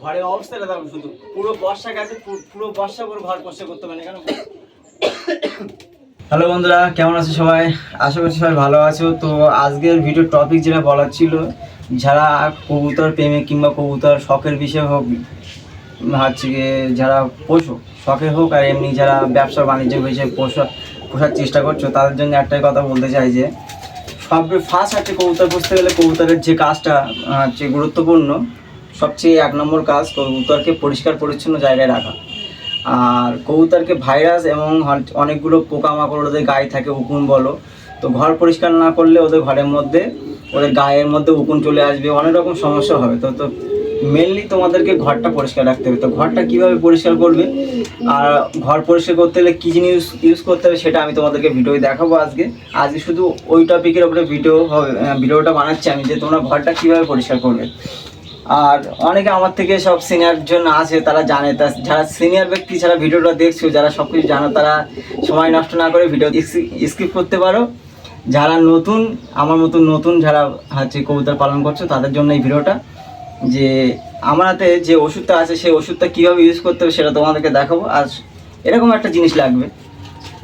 ঘরের অবস্থাটা দেখো শুধু। পুরো বর্ষা গেছে পুরো বর্ষা ঘর করতে পারে কেন? হ্যালো বন্ধুরা, কেমন আছো সবাই? আশা করছি সবাই ভালো আছো। তো আজকের ভিডিও টপিক যেটা বলার ছিল, যারা কবুতর প্রেমে কিংবা কবুতর শখের বিষয়ে হোক হচ্ছে গিয়ে যারা পশু শখের হোক আর এমনি যারা ব্যবসা বাণিজ্য হয়েছে পোষা পোষার চেষ্টা করছ, তাদের জন্য একটাই কথা বলতে চাই যে সব ফার্স্ট আছে কবুতর পুষতে গেলে কবুতরের যে কাজটা যে গুরুত্বপূর্ণ, সবচেয়ে এক নম্বর কাজ কবুতরকে পরিষ্কার পরিচ্ছন্ন জায়গায় রাখা। আর কবুতরকে ভাইরাস এবং অনেকগুলো পোকামাকড় ওদের গায়ে থাকে, উকুন বলো। তো ঘর পরিষ্কার না করলে ওদের ঘরের মধ্যে, ওদের গায়ের মধ্যে উকুন চলে আসবে, অনেক রকম সমস্যা হবে। তো তো মেনলি তোমাদেরকে ঘরটা পরিষ্কার রাখতে হবে। তো ঘরটা কীভাবে পরিষ্কার করবে? আর ঘর পরিষ্কার করতে হলে কী জিনিস ইউজ করতে হবে সেটা আমি তোমাদেরকে ভিডিও দেখাবো আজকে। আজকে শুধু ওই টপিকের ওপরে ভিডিও হবে ভিডিওটা বানাচ্ছি আমি, যে তোমরা ঘরটা কীভাবে পরিষ্কার করবে। আর অনেকে আমার থেকে সব সিনিয়র জন্য আছে, তারা জানে যারা সিনিয়র ব্যক্তি যারা ভিডিওটা দেখছ, যারা সব কিছু জানো, তারা সময় নষ্ট না করে ভিডিও স্কিপ করতে পারো। যারা নতুন, আমার মতন নতুন যারা হচ্ছে কবুতর পালন করছ, তাদের জন্য এই ভিডিওটা যে আমার হাতে যে ওষুধটা আছে সেই ওষুধটা কীভাবে ইউজ করতে হবে সেটা তোমাদেরকে দেখাবো। আর এরকম একটা জিনিস লাগবে।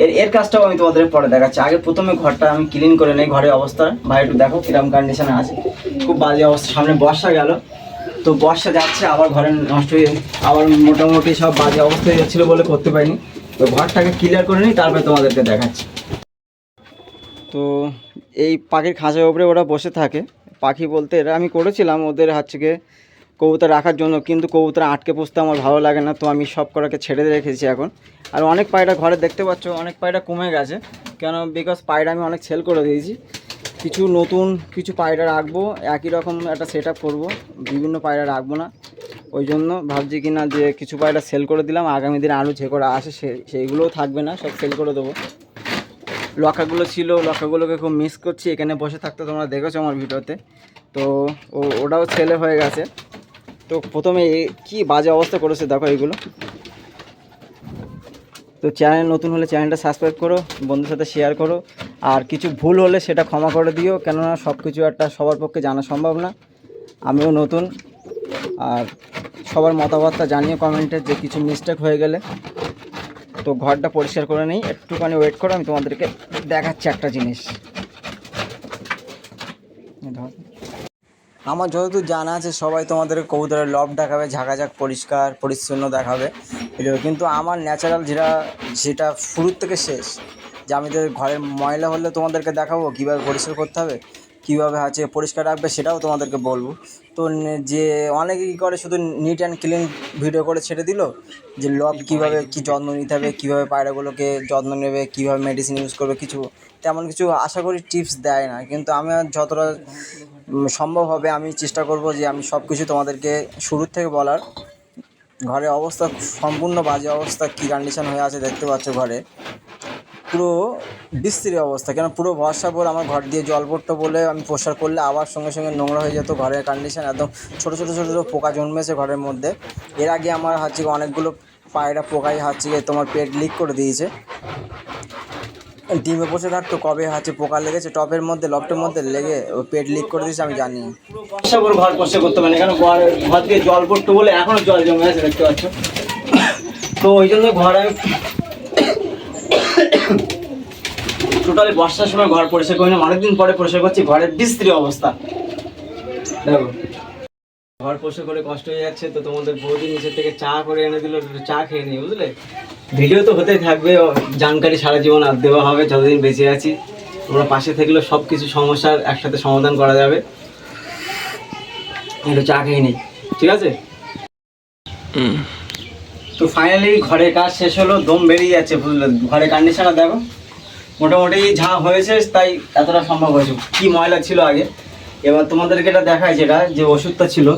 এর এর কাজটাও আমি তোমাদের পরে দেখাচ্ছি। আগে প্রথমে ঘরটা আমি ক্লিন করে নেই, ঘরের অবস্থা। ভাই, একটু দেখো কীরকম কন্ডিশনে আছে। খুব বাজে অবস্থা। সামনে বর্ষা গেল। তো বর্ষা যাচ্ছে, আবার ঘরে নষ্ট হয়ে আবার মোটামুটি সব বাজে অবস্থা হয়ে যাচ্ছিল বলে করতে পারিনি। তো ঘরটাকে ক্লিয়ার করে নিই, তারপরে তোমাদেরকে দেখাচ্ছি। তো এই পাখির খাঁচার উপরে ওরা বসে থাকে। পাখি বলতে এরা, আমি করেছিলাম ওদের গিয়ে কবুতর রাখার জন্য, কিন্তু কবুতর আটকে পুষতে আমার ভালো লাগে না, তো আমি সব কটাকে ছেড়ে রেখেছি এখন। আর অনেক পায়রা ঘরে দেখতে পাচ্ছ, অনেক পায়রা কমে গেছে, কেন বিকজ পায়রা আমি অনেক সেল করে দিয়েছি। কিছু নতুন কিছু পায়রা রাখব, একই রকম একটা সেট আপ করব, বিভিন্ন পায়রা রাখব না। ওই জন্য ভাবছি কি না যে কিছু পায়রা সেল করে দিলাম, আগামী দিনে আরও যে করে আসে সে, সেইগুলোও থাকবে না, সব সেল করে দেবো। লকাগুলো ছিল, লকাগুলোকে খুব মিস করছি। এখানে বসে থাকতে তোমরা দেখেছ আমার ভিডিওতে। তো ও, ওটাও ছেলে হয়ে গেছে। তো প্রথমে কি বাজে অবস্থা করেছে দেখো এগুলো। তো চ্যানেল নতুন হলে চ্যানেলটা সাবস্ক্রাইব করো বন্ধুর সাথে শেয়ার করো। আর কিছু ভুল হলে সেটা ক্ষমা করে দিও, কেননা সব কিছু একটা সবার পক্ষে জানা সম্ভব না। আমিও নতুন। আর সবার মতামতটা জানিও কমেন্টে যে কিছু মিস্টেক হয়ে গেলে। তো ঘরটা পরিষ্কার করে নেই। একটুখানি ওয়েট করো, আমি তোমাদেরকে দেখাচ্ছি একটা জিনিস। আমার যতদূর জানা আছে, সবাই তোমাদের কবুতরের লব দেখাবে, ঝাঁকাঝাক পরিষ্কার, পরিচ্ছন্ন দেখাবে। কিন্তু আমার ন্যাচারাল যেটা যেটা শুরুর থেকে শেষ। যে আমি তো ঘরের ময়লা হলে তোমাদেরকে দেখাবো, কীভাবে পরিষ্কার করতে হবে। কীভাবে আছে, পরিষ্কার রাখবে সেটাও তোমাদেরকে বলব। তো যে অনেকে কী করে, শুধু নিট অ্যান্ড ক্লিন ভিডিও করে ছেড়ে দিল, যে লব কীভাবে কী যত্ন নিতে হবে, কীভাবে পায়রাগুলোকে যত্ন নেবে, কীভাবে মেডিসিন ইউজ করবে, কিছু তেমন কিছু আশা করি টিপস দেয় না। কিন্তু আমি যতটা সম্ভব হবে, আমি চেষ্টা করব যে আমি সব কিছু তোমাদেরকে শুরুর থেকে বলার। ঘরের অবস্থা, সম্পূর্ণ বাজে অবস্থা, কী কন্ডিশন হয়ে আছে দেখতে পাচ্ছ ঘরে। পুরো বিস্তৃত অবস্থা। কেন? পুরো বর্ষা পর আমার ঘর দিয়ে জল পড়তো বলে আমি প্রসার করলে আবার সঙ্গে সঙ্গে নোংরা হয়ে যেত ঘরের কন্ডিশন একদম ছোটো ছোটো ছোটো ছোটো পোকা জন্মেছে ঘরের মধ্যে। এর আগে আমার হচ্ছে অনেকগুলো পায়রা পোকাই হচ্ছে তোমার পেট লিক করে দিয়েছে। ডিমে বসে থাকতো, কবে হচ্ছে পোকা লেগেছে টপের মধ্যে, লফটের মধ্যে লেগে ও পেট লিক করে দিয়েছে, আমি জানি ঘর পরিষ্কার করতে পারি ঘর ঘর দিয়ে জল পড়তো বলে এখনও জল জমে আছে, দেখতে পাচ্ছ। তো ওই জন্য ঘর আমি টোটালি বর্ষার সময় ঘর পরিষ্কার করি না অনেকদিন পরে পরিষ্কার করছি ঘরের বিস্তৃত অবস্থা। দেখো। ঘর পরিষ্কার করে কষ্ট হয়ে যাচ্ছে তো তোমাদের বৌদি নিচের থেকে চা করে এনে দিল চা খেয়ে নিই বুঝলে? ভিডিও তো হতেই থাকবে জানকারি সারা জীবন আর দেওয়া হবে যতদিন বেঁচে আছি। তোমরা পাশে থাকলেও সব কিছু সমস্যার একসাথে সমাধান করা যাবে। একটু চা খেয়ে নিই ঠিক আছে? তো ফাইনালি ঘরের কাজ শেষ হলো দম বেরিয়ে যাচ্ছে বুঝলে? ঘরের কন্ডিশনটা দেখো। মোটামুটি যা হয়েছে তাই এতটা সম্ভব হয়েছে। কি ময়লা ছিল আগে? এবার তোমাদেরকে এটা দেখায় যেটা, যে ওষুধটা ছিল,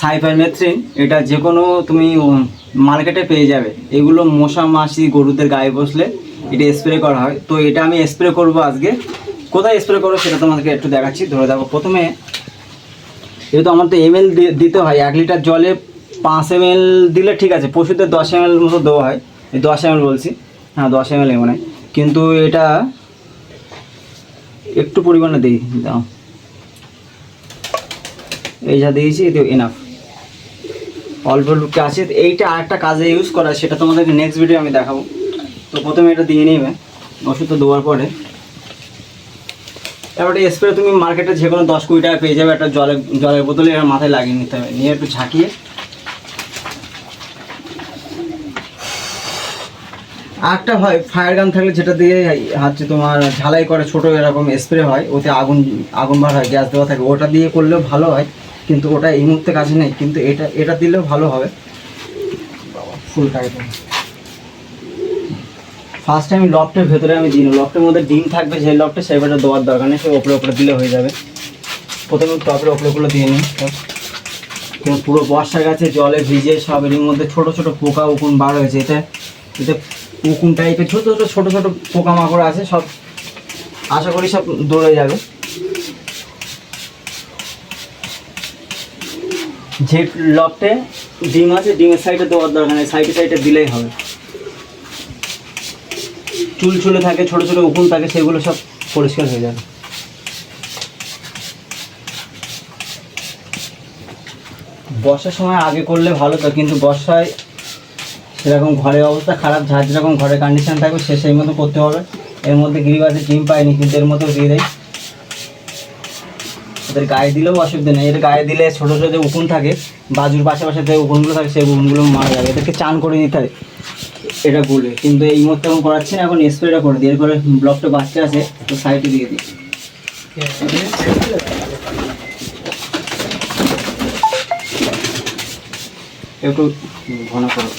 সাইফারমেথ্রিন, এটা যে কোনো তুমি মার্কেটে পেয়ে যাবে। এগুলো মশা, মাছি, গরুদের গায়ে বসলে এটা স্প্রে করা হয়। তো এটা আমি স্প্রে করব আজকে। কোথায় স্প্রে করব সেটা তোমাদেরকে একটু দেখাচ্ছি, ধরে দেখো প্রথমে। যেহেতু আমার তো এমএল দিতে হয়, এক লিটার জলে পাঁচ এম দিলে ঠিক আছে, পশুদের দশ এম মতো দেওয়া হয়। দশ এম বলছি। হ্যাঁ দশ এম এল মানে কিন্তু এটা একটু পরিমাণে দিই, দাও। এই যা দিয়েছি এতে এনাফ অল্প লুকটা আছে এইটা আরেকটা কাজে ইউজ করা, সেটা তোমাদেরকে নেক্সট ভিডিও আমি দেখাবো। তো প্রথমে এটা দিয়ে নেবে ওষুধটা দেওয়ার পরে। তারপরে স্প্রে তুমি মার্কেটে যে কোনো দশ কুড়ি টাকা পেয়ে যাবে, একটা জলের জলের বোতলে এর মাথায় লাগিয়ে নিতে হবে। নিয়ে একটু ঝাঁকিয়ে আরেকটা হয় ফায়ার গান থাকলে যেটা দিয়ে হচ্ছে তোমার ঝালাই করে ছোট এরকম স্প্রে হয়, ওতে আগুন আগুন বার হয় গ্যাস দেওয়া থাকে। ওটা দিয়ে করলেও ভালো হয়, কিন্তু ওটা এই মুহূর্তে কাছে নেই, কিন্তু এটা এটা দিলেও ভালো হবে। ফুল টাইপের ফার্স্ট আমি লফটের ভেতরে আমি দিই লফটের মধ্যে ডিম থাকবে, যে লফটে সেবারটা দেওয়ার দরকার নেই, সে ওপরে ওপরে দিলে হয়ে যাবে। প্রথমে টপের ওপরে ওপরে দিয়ে নিই। পুরো বর্ষা গাছে জলে ভিজে সব এর মধ্যে ছোট ছোট পোকা উকুন বার হয়েছে। এটা এতে উকুন টাইপের ছোট ছোট ছোট ছোট পোকামাকড় আছে, সব আশা করি সব দৌড়ে যাবে। যে লফটে ডিম আছে, ডিমের সাইডে দেওয়ার দরকার নেই সাইডে সাইডে দিলেই হবে। চুল চুলে থাকে, ছোট ছোট উকুন থাকে, সেগুলো সব পরিষ্কার হয়ে যাবে। বর্ষার সময় আগে করলে ভালো তো, কিন্তু বর্ষায় সেরকম ঘরের অবস্থা খারাপ, যার যেরকম ঘরের কন্ডিশন থাকবে সে সেই মতো করতে হবে। এর মধ্যে গিরিবাজে ডিম পায়নি, কিন্তু এর মতো দিয়ে দেয় ওদের গায়ে দিলেও অসুবিধা নেই। এদের গায়ে দিলে ছোটো ছোটো যে উকুন থাকে, বাজুর পাশাপাশি যে উকুনগুলো থাকে, সেই উকুনগুলো মারা যাবে। এদেরকে চান করে নিতে হয় এটা বলে কিন্তু এই মুহূর্তে এখন করাচ্ছি না, এখন স্প্রেটা করে দিই। এরপরে ব্লকটা বাচ্চা আছে, তো সাইডে দিয়ে দিই। একটু ঘন করো।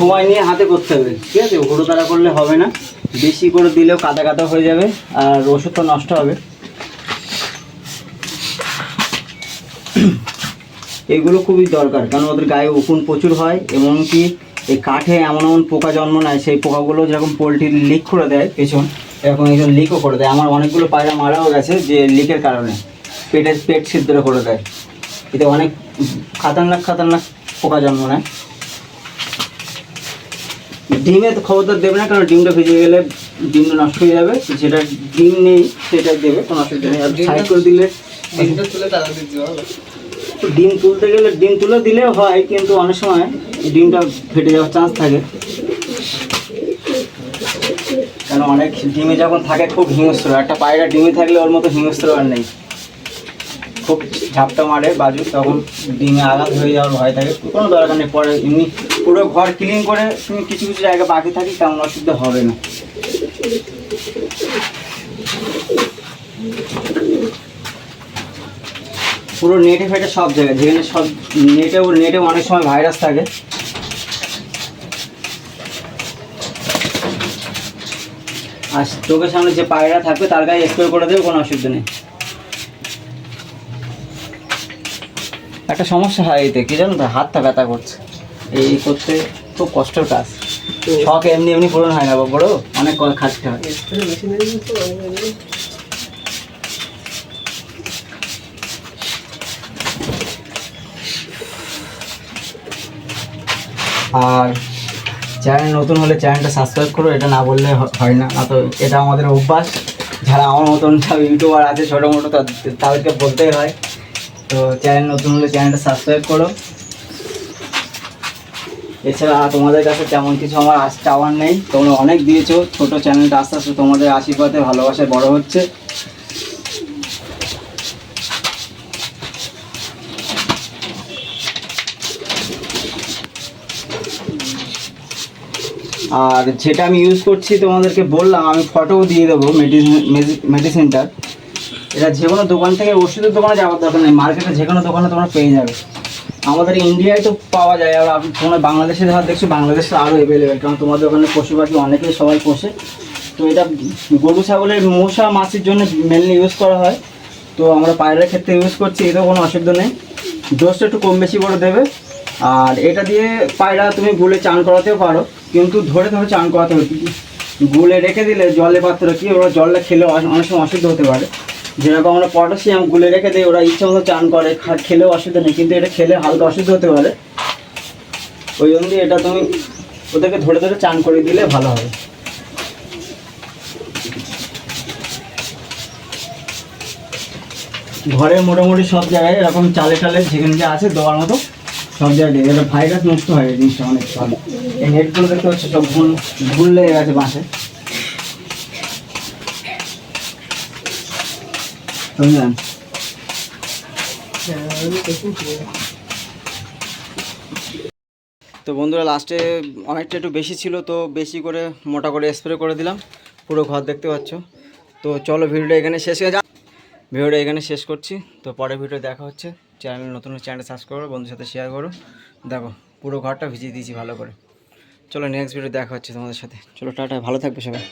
সময় নিয়ে হাতে করতে হবে, ঠিক আছে? হুড়ো তাড়া করলে হবে না। বেশি করে দিলেও কাদা কাদা হয়ে যাবে, আর ওষুধ তো নষ্ট হবে। এগুলো খুবই দরকার, কারণ ওদের গায়ে উকুন প্রচুর হয়, এমনকি এই কাঠে এমন এমন পোকা জন্ম নেয়, সেই পোকাগুলো যেরকম পোলট্রির লিক করে দেয় পেছন, এরকম একজন লিকও করে দেয়। আমার অনেকগুলো পায়রা মারাও গেছে যে লিকের কারণে, পেটের পেট ছিদ্র করে দেয়। এতে অনেক খাতারনাক খাতারনাক পোকা জন্ম নেয়। ডিমে তো খবরদার দেবে না কারণ ডিমটা ভেজে গেলে ডিমটা নষ্ট হয়ে যাবে। যেটা ডিম নেই সেটা দেবে কোনো অসুবিধা নেই। আর সাইড করে দিলে ডিম তুলতে গেলে ডিম তুলে দিলেও হয় কিন্তু অনেক সময় ডিমটা ফেটে যাওয়ার চান্স থাকে। কারণ অনেক ডিমে যখন থাকে খুব হিংস্র। একটা পায়রা ডিমে থাকলে ওর মতো হিংস্র আর নেই। খুব ঝাপটা মারে বাজু তখন ডিমে আঘাত হয়ে যাওয়ার ভয় থাকে। কোনো দরকার নেই পরে এমনি পুরো ঘর ক্লিন করে তুমি কিছু কিছু জায়গা বাকি থাকি, তেমন অসুবিধা হবে না। পুরো নেটে ফেটে সব জায়গায়, যেখানে সব নেটে নেটে অনেক সময় ভাইরাস থাকে। আর চোখের সামনে যে পায়রা থাকবে, তার গায়ে স্প্রে করে দেবে, কোনো অসুবিধা নেই। একটা সমস্যা হয় এতে, কি জানো হাতটা ব্যথা করছে। এই করতে খুব কষ্টের কাজ। শখ এমনি এমনি পূরণ হয় না, বড়। অনেক খাটতে হয়। আর চ্যানেল নতুন হলে চ্যানেলটা সাবস্ক্রাইব করো, এটা না বললে হয় না। না তো এটা আমাদের অভ্যাস। যারা আমার মতন সব ইউটিউবার আছে, ছোটো মোটো তাদেরকে বলতেই হয়। তো চ্যানেল নতুন হলে চ্যানেলটা সাবস্ক্রাইব করো। এছাড়া তোমাদের কাছে তেমন কিছু আমার আস চাওয়ার নেই। তোমরা অনেক দিয়েছ, ছোটো চ্যানেলটা আস্তে আস্তে তোমাদের আশীর্বাদে, ভালোবাসায় বড় হচ্ছে। আর যেটা আমি ইউজ করছি, তোমাদেরকে বললাম, আমি ফটোও দিয়ে দেবো মেডিসিন মেডিসিনটার এটা যে কোনো দোকান থেকে ওষুধের দোকানে যাওয়ার দরকার নেই মার্কেটে যে কোনো দোকানে তোমরা পেয়ে যাবে। আমাদের ইন্ডিয়ায় তো পাওয়া যায়, আর তোমরা বাংলাদেশে ধর দেখছ বাংলাদেশে আরও অ্যাভেলেবেল কারণ তোমাদের ওখানে পশু পাখি অনেকেই সবাই পোষে। তো এটা গরু, ছাগলের, মশা, মাছির জন্য মেনলি ইউজ করা হয়। তো আমরা পায়রার ক্ষেত্রে ইউজ করছি এতেও কোনো অসুবিধা নেই। ডোজটা একটু কম বেশি করে দেবে। আর এটা দিয়ে পায়রা তুমি গুলে চান করাতেও পারো, কিন্তু ধরে ধরে চান করাতে হবে। গুলে রেখে দিলে জলে পাত্র কি, ওরা জলটা খেলে অনেক সময় অসুবিধা হতে পারে। যেরকম আমরা পটাশিয়াম গুলে রেখে দিই, ওরা ইচ্ছা মতো চান করে খেলেও অসুবিধা নেই, কিন্তু এটা খেলে হালকা অসুবিধা হতে পারে। ওই জন্য এটা তুমি ওদেরকে ধরে ধরে চান করে দিলে ভালো হবে। ঘরে মোটামুটি সব জায়গায় এরকম চালে টালে যেখানে যে আছে দেওয়ার মতো সব জায়গায় এটা ভাইরাস নষ্ট হয় জিনিসটা অনেক ভালো এই নেটগুলো দেখতে হচ্ছে সব ভুল লেগে গেছে বাঁশে বুঝলেন তো বন্ধুরা লাস্টে অনেকটা একটু বেশি ছিল, তো বেশি করে, মোটা করে স্প্রে করে দিলাম। পুরো ঘর দেখতে পাচ্ছ। তো চলো ভিডিওটা এখানে শেষ হয়ে যা ভিডিওটা এখানে শেষ করছি। তো পরের ভিডিও দেখা হচ্ছে। চ্যানেল নতুন চ্যানেল সাবস্ক্রাইব করো বন্ধুর সাথে শেয়ার করো। দেখো, পুরো ঘরটা ভিজিয়ে দিয়েছি ভালো করে। চলো নেক্সট ভিডিও দেখা হচ্ছে তোমাদের সাথে। চলো, টাটা, ভালো থাকবে সবাই।